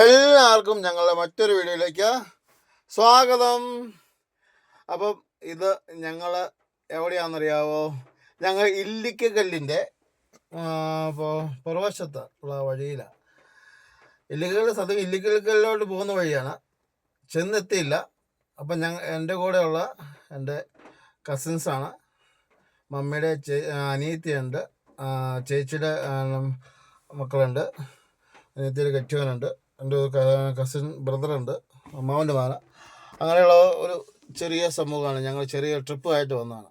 എല്ലാവർക്കും ഞങ്ങളുടെ മറ്റൊരു വീഡിയോയിലേക്ക് സ്വാഗതം. അപ്പം ഇത് ഞങ്ങൾ എവിടെയാണെന്നറിയാവോ? ഞങ്ങൾ ഇല്ലിക്കക്കല്ലിന്റെ ഇപ്പോൾ പുറവശത്ത് ഉള്ള വഴിയിലാണ് ഇല്ലിക്കൽ സത്യം ഇല്ലിക്കൽക്കല്ലിലോട്ട് പോകുന്ന വഴിയാണ്. ചെന്നെത്തിയില്ല. അപ്പം ഞങ്ങൾ എന്റെ കൂടെയുള്ള എന്റെ കസിൻസാണ് മമ്മിയുടെ ചേ അനിയത്തിയുണ്ട്. ചേച്ചിയുടെ മക്കളുണ്ട്. അനിയത്തിയുടെ കെട്ടിയവനുണ്ട്. എന്റെ കസിൻ ബ്രദറുണ്ട് അമ്മാവന്റെ മാന അങ്ങനെയുള്ള ഒരു ചെറിയ സമൂഹമാണ് ഞങ്ങൾ ചെറിയ ട്രിപ്പായിട്ട് വന്നതാണ്.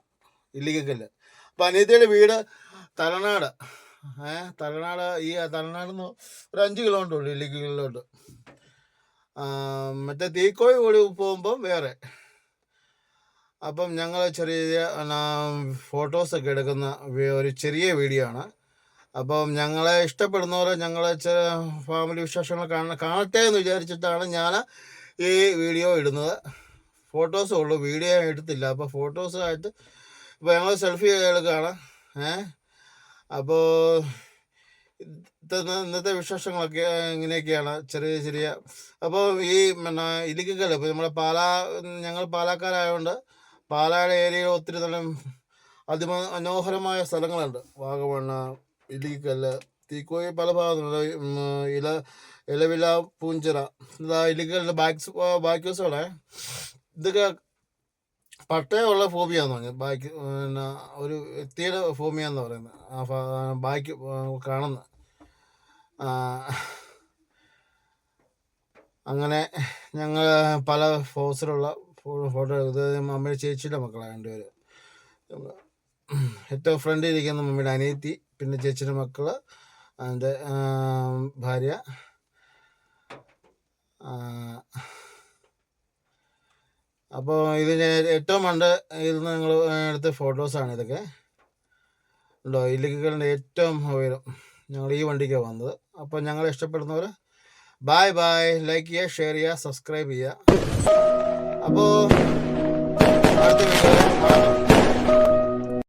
ഇല്ലിക്കല്ല് അപ്പോൾ അനിയത്തിയുടെ വീട് തലനാട്. ഏ തലനാട് ഈ തലനാട് നിന്ന് ഒരു അഞ്ച് കിലോമീറ്റർ ഉണ്ട് ഇല്ലിക്കല്ലിലോട്ട് മറ്റേ തീക്കോയി കൂടി പോകുമ്പം വേറെ. അപ്പം ഞങ്ങൾ ചെറിയ ഫോട്ടോസൊക്കെ എടുക്കുന്ന ഒരു ചെറിയ വീഡിയോ ആണ്. അപ്പം ഞങ്ങളെ ഇഷ്ടപ്പെടുന്നവരെ ഞങ്ങളെ ചില ഫാമിലി വിശേഷങ്ങൾ കാണ കാണട്ടെ എന്ന് വിചാരിച്ചിട്ടാണ് ഞാൻ ഈ വീഡിയോ ഇടുന്നത്. ഫോട്ടോസേ ഉള്ളൂ വീഡിയോ എടുത്തില്ല. അപ്പോൾ ഫോട്ടോസായിട്ട് ഇപ്പോൾ ഞങ്ങൾ സെൽഫി എടുക്കുകയാണ്. ഏ? അപ്പോൾ ഇന്നത്തെ വിശേഷങ്ങളൊക്കെ ഇങ്ങനെയൊക്കെയാണ്. ചെറിയ ചെറിയ. അപ്പോൾ ഈ പിന്നെ ഇടുക്കിക്കൽ ഇപ്പോൾ നമ്മുടെ പാലാ ഞങ്ങൾ പാലാക്കാരായതുകൊണ്ട് പാലായുടെ ഏരിയയിൽ ഒത്തിരി നല്ല അതിമനോഹരമായ സ്ഥലങ്ങളുണ്ട്. വാഗമണ്ണ ഇടുക്കിക്കല്ല് തീക്കോയി പല ഭാഗത്തുണ്ട്. ഇല ഇലവില പൂഞ്ചിറ. ഇതാ ഇടുക്കിക്കല്ലിന്റെ ബാക്സ് വശങ്ങളെ ഇതൊക്കെ പട്ടയമുള്ള ഭൂമിയാന്ന് പറഞ്ഞു. ബാക്കി പിന്നെ ഒരു വ്യക്തിയുടെ ഭൂമിയാന്ന് പറയുന്നത്. ആ ബാക്കി കാണുന്ന. അങ്ങനെ ഞങ്ങൾ പല ഫോസിലുള്ള ഫോട്ടോ ഇത് മമ്മിയുടെ ചേച്ചിയുടെ മക്കളാണ് രണ്ടുപേര്. ഏറ്റവും ഫ്രണ്ടിൽ ഇരിക്കുന്ന മമ്മിയുടെ അനിയത്തി. പിന്നെ ചേച്ചിയുടെ മക്കൾ അതിന്റെ ഭാര്യ അപ്പോൾ ഇതിന് ഏറ്റവും പണ്ട് ഇരുന്ന് ഞങ്ങൾ എടുത്ത ഫോട്ടോസാണ് ഇതൊക്കെ. ഉണ്ടോ? ഇല്ലിക്കലിന്റെ ഏറ്റവും ഉയരം. ഞങ്ങൾ ഈ വണ്ടിക്കാണ് വന്നത്. അപ്പോൾ ഞങ്ങൾ ഇഷ്ടപ്പെടുന്നവർ ബായ് ബായ് ലൈക്ക് ചെയ്യുക ഷെയർ ചെയ്യുക സബ്സ്ക്രൈബ് ചെയ്യുക. അപ്പോൾ അടുത്ത